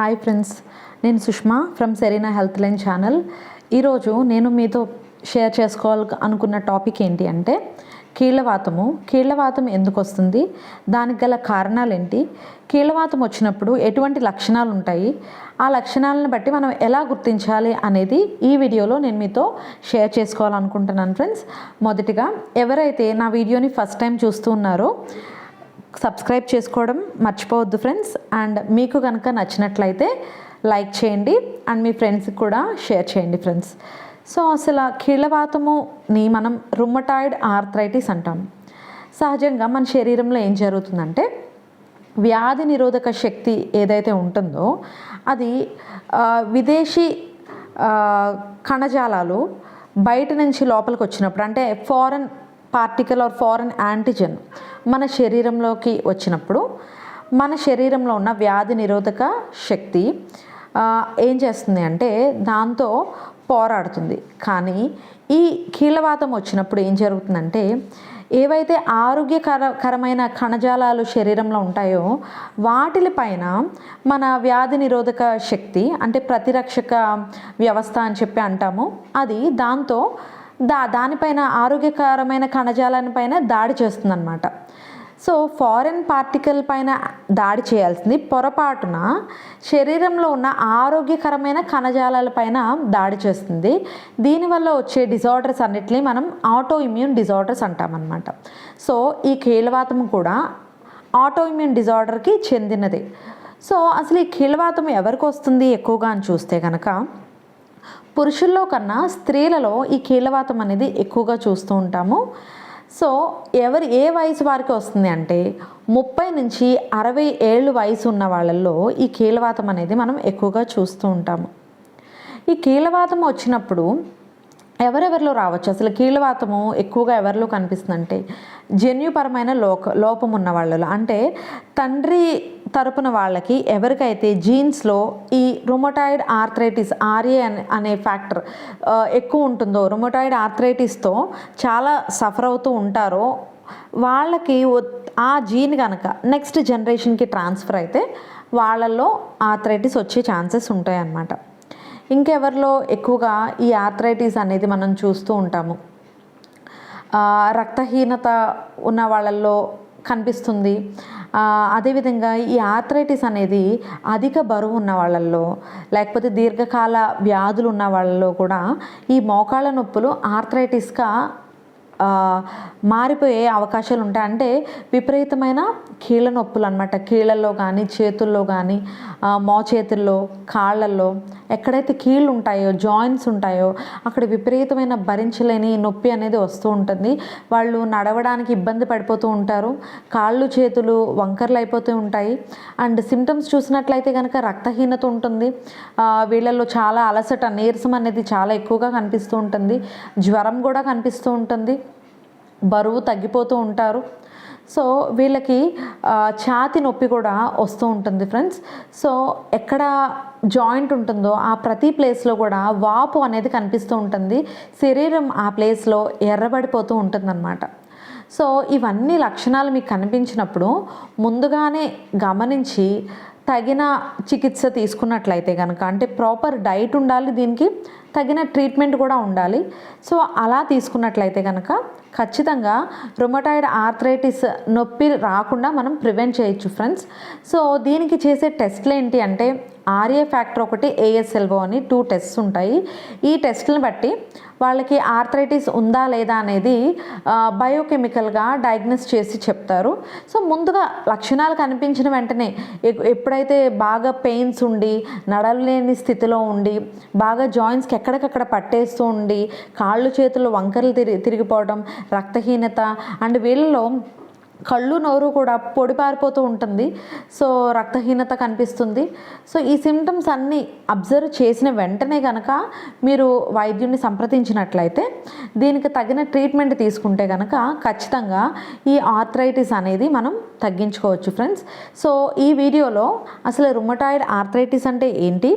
Hi friends నేను Sushma from Serena health line channel. ఈరోజు నేను మీతో షేర్ చేసుకోవాలి అనుకున్న టాపిక్ ఏంటి అంటే కీళ్ళవాతము కీళ్ళవాతం ఎందుకు వస్తుంది? దానికి గల కారణాలు ఏంటి కీళ్ళవాతం వచ్చినప్పుడు ఎటువంటి లక్షణాలు ఉంటాయి? ఆ లక్షణాలను బట్టి మనం ఎలా గుర్తించాలి అనేది ఈ వీడియోలో నేను మీతో షేర్ చేసుకోవాలనుకుంటున్నాను ఫ్రెండ్స్. మొదటిగా ఎవరైతే నా వీడియోని ఫస్ట్ టైం చూస్తూ ఉన్నారో సబ్స్క్రైబ్ చేసుకోవడం మర్చిపోవద్దు ఫ్రెండ్స్. అండ్ మీకు కనుక నచ్చినట్లయితే లైక్ చేయండి అండ్ మీ ఫ్రెండ్స్కి కూడా షేర్ చేయండి ఫ్రెండ్స్. సో అసలు కీళ్ళవాతముని మనం రుమటాయిడ్ ఆర్థరైటిస్ అంటాం. సహజంగా మన శరీరంలో ఏం జరుగుతుందంటే వ్యాధి నిరోధక శక్తి ఏదైతే ఉంటుందో అది విదేశీ కణజాలాలు బయట నుంచి లోపలికి వచ్చినప్పుడు అంటే foreign particle or foreign antigen మన శరీరంలోకి వచ్చినప్పుడు మన శరీరంలో ఉన్న వ్యాధి నిరోధక శక్తి ఏం చేస్తుంది అంటే దాంతో పోరాడుతుంది. కానీ ఈ కీళ్ళవాతం వచ్చినప్పుడు ఏం జరుగుతుందంటే ఏవైతే ఆరోగ్యకరకరమైన కణజాలాలు శరీరంలో ఉంటాయో వాటిపైన మన వ్యాధి నిరోధక శక్తి అంటే ప్రతిరక్షక వ్యవస్థ అని చెప్పి అంటాము అది దాంతో దా దానిపైన ఆరోగ్యకరమైన కణజాలానిపైన దాడి చేస్తుందన్నమాట. సో ఫారెన్ పార్టికల్ పైన దాడి చేయాల్సింది. పొరపాటున శరీరంలో ఉన్న ఆరోగ్యకరమైన కణజాలాలపైన దాడి చేస్తుంది. దీనివల్ల వచ్చే డిజార్డర్స్ అన్నిటినీ మనం ఆటో ఇమ్యూన్ డిజార్డర్స్ అంటామన్నమాట. సో ఈ కీళ్ళవాతం కూడా ఆటో ఇమ్యూన్ డిజార్డర్కి చెందినదే. సో అసలు ఈ కీళ్ళవాతం ఎవరికి వస్తుంది ఎక్కువగా అని చూస్తే కనుక పురుషుల్లో కన్నా స్త్రీలలో ఈ కీళ్ళవాతం అనేది ఎక్కువగా చూస్తూ ఉంటాము. సో ఎవరు ఏ వయసు వారికి వస్తుంది అంటే ముప్పై నుంచి అరవై ఏళ్ళు వయసు ఉన్న వాళ్ళల్లో ఈ కీళ్ళవాతం అనేది మనం ఎక్కువగా చూస్తూ ఉంటాము. ఈ కీళ్ళవాతం వచ్చినప్పుడు ఎవరెవరిలో రావచ్చు? అసలు కీళ్ళవాతము ఎక్కువగా ఎవరిలో కనిపిస్తుందంటే జన్యుపరమైన లోక లోపం ఉన్న వాళ్ళలో. అంటే తండ్రి తరపున వాళ్ళకి ఎవరికైతే జీన్స్లో ఈ రుమటాయిడ్ ఆర్థరైటిస్ ఆర్ఏ అనే అనే ఫ్యాక్టర్ ఎక్కువ ఉంటుందో రుమటాయిడ్ ఆర్థరైటిస్తో చాలా సఫర్ అవుతూ ఉంటారో వాళ్ళకి ఆ జీన్ కనుక నెక్స్ట్ జనరేషన్కి ట్రాన్స్ఫర్ అయితే వాళ్ళల్లో ఆర్థరైటిస్ వచ్చే ఛాన్సెస్ ఉంటాయి అన్నమాట ఇంకెవరిలో ఎక్కువగా ఈ ఆర్థరైటిస్ అనేది మనం చూస్తూ ఉంటాము. రక్తహీనత ఉన్న వాళ్ళల్లో కనిపిస్తుంది. అదేవిధంగా ఈ ఆర్థరైటిస్ అనేది అధిక బరువు ఉన్న వాళ్ళల్లో లేకపోతే దీర్ఘకాల వ్యాధులు ఉన్న వాళ్ళలో కూడా ఈ మోకాళ్ళ నొప్పులు ఆర్థరైటిస్గా మారిపోయే అవకాశాలు ఉంటాయి. అంటే విపరీతమైన కీళ్ళ నొప్పులు అనమాట కీళ్ళల్లో కానీ చేతుల్లో కానీ మోచేతుల్లో కాళ్ళల్లో ఎక్కడైతే కీళ్ళు ఉంటాయో జాయింట్స్ ఉంటాయో అక్కడ విపరీతమైన భరించలేని నొప్పి అనేది వస్తూ ఉంటుంది. వాళ్ళు నడవడానికి ఇబ్బంది పడిపోతూ ఉంటారు. కాళ్ళు చేతులు వంకర్లు అయిపోతూ ఉంటాయి. అండ్ సిమ్టమ్స్ చూసినట్లయితే కనుక రక్తహీనత ఉంటుంది. వీళ్ళల్లో చాలా అలసట నీరసం అనేది చాలా ఎక్కువగా కనిపిస్తూ ఉంటుంది. జ్వరం కూడా కనిపిస్తూ ఉంటుంది. బరువు తగ్గిపోతూ ఉంటారు. సో వీళ్ళకి ఛాతి నొప్పి కూడా వస్తూ ఉంటుంది ఫ్రెండ్స్. సో ఎక్కడ జాయింట్ ఉంటుందో ఆ ప్రతి ప్లేస్లో కూడా వాపు అనేది కనిపిస్తూ ఉంటుంది. శరీరం ఆ ప్లేస్లో ఎర్రబడిపోతూ ఉంటుందన్నమాట. సో ఇవన్నీ లక్షణాలు మీకు కనిపించినప్పుడు ముందుగానే గమనించి తగిన చికిత్స తీసుకున్నట్లయితే కనుక అంటే ప్రాపర్ డైట్ ఉండాలి దీనికి తగిన ట్రీట్మెంట్ కూడా ఉండాలి. సో అలా తీసుకున్నట్లయితే కనుక ఖచ్చితంగా రొమటాయిడ్ ఆర్థరైటిస్ నొప్పి రాకుండా మనం ప్రివెంట్ చేయొచ్చు ఫ్రెండ్స్. సో దీనికి చేసే టెస్ట్లు ఏంటి అంటే ఆర్ఏ ఫ్యాక్టర్ ఒకటి ఏఎస్ఎల్ఓ అని టూ టెస్ట్స్ ఉంటాయి. ఈ టెస్ట్లను బట్టి వాళ్ళకి ఆర్థరైటిస్ ఉందా లేదా అనేది బయోకెమికల్గా డయాగ్నోస్ చేసి చెప్తారు. సో ముందుగా లక్షణాలు కనిపించిన వెంటనే ఎప్పుడైతే బాగా పెయిన్స్ ఉండి నడవలేని స్థితిలో ఉండి బాగా జాయింట్స్కి ఎక్కడికక్కడ పట్టేస్తూ ఉండి కాళ్ళు చేతులు వంకరలు తిరిగి తిరిగిపోవడం రక్తహీనత అండ్ వీళ్ళలో కళ్ళు నోరు కూడా పొడి పారిపోతూ ఉంటుంది. సో రక్తహీనత కనిపిస్తుంది. సో ఈ సిమ్టమ్స్ అన్నీ అబ్జర్వ్ చేసిన వెంటనే కనుక మీరు వైద్యుడిని సంప్రదించినట్లయితే దీనికి తగిన ట్రీట్మెంట్ తీసుకుంటే కనుక ఖచ్చితంగా ఈ ఆర్థరైటిస్ అనేది మనం తగ్గించుకోవచ్చు ఫ్రెండ్స్. సో ఈ వీడియోలో అసలు రుమటాయిడ్ ఆర్థరైటిస్ అంటే ఏంటి?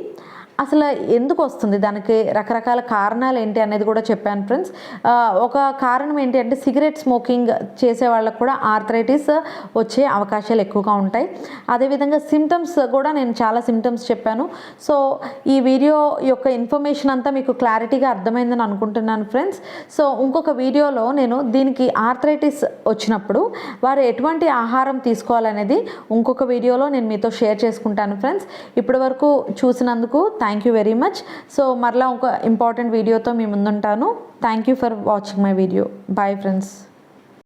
అసలు ఎందుకు వస్తుంది? దానికి రకరకాల కారణాలు ఏంటి అనేది కూడా చెప్పాను ఫ్రెండ్స్. ఒక కారణం ఏంటి అంటే సిగరెట్ స్మోకింగ్ చేసే వాళ్ళకు కూడా ఆర్థరైటిస్ వచ్చే అవకాశాలు ఎక్కువగా ఉంటాయి. అదేవిధంగా సిమ్టమ్స్ కూడా నేను చాలా సిమ్టమ్స్ చెప్పాను. సో ఈ వీడియో యొక్క ఇన్ఫర్మేషన్ అంతా మీకు క్లారిటీగా అర్థమైందని అనుకుంటున్నాను ఫ్రెండ్స్. సో ఇంకొక వీడియోలో నేను దీనికి ఆర్థరైటిస్ వచ్చినప్పుడు వారు ఎటువంటి ఆహారం తీసుకోవాలనేది ఇంకొక వీడియోలో నేను మీతో షేర్ చేసుకుంటాను ఫ్రెండ్స్. ఇప్పటి వరకు చూసినందుకు thank you very much. So మరలా ఒక ఇంపార్టెంట్ వీడియోతో మీ ముందుంటాను. Thank you for watching my video. Bye friends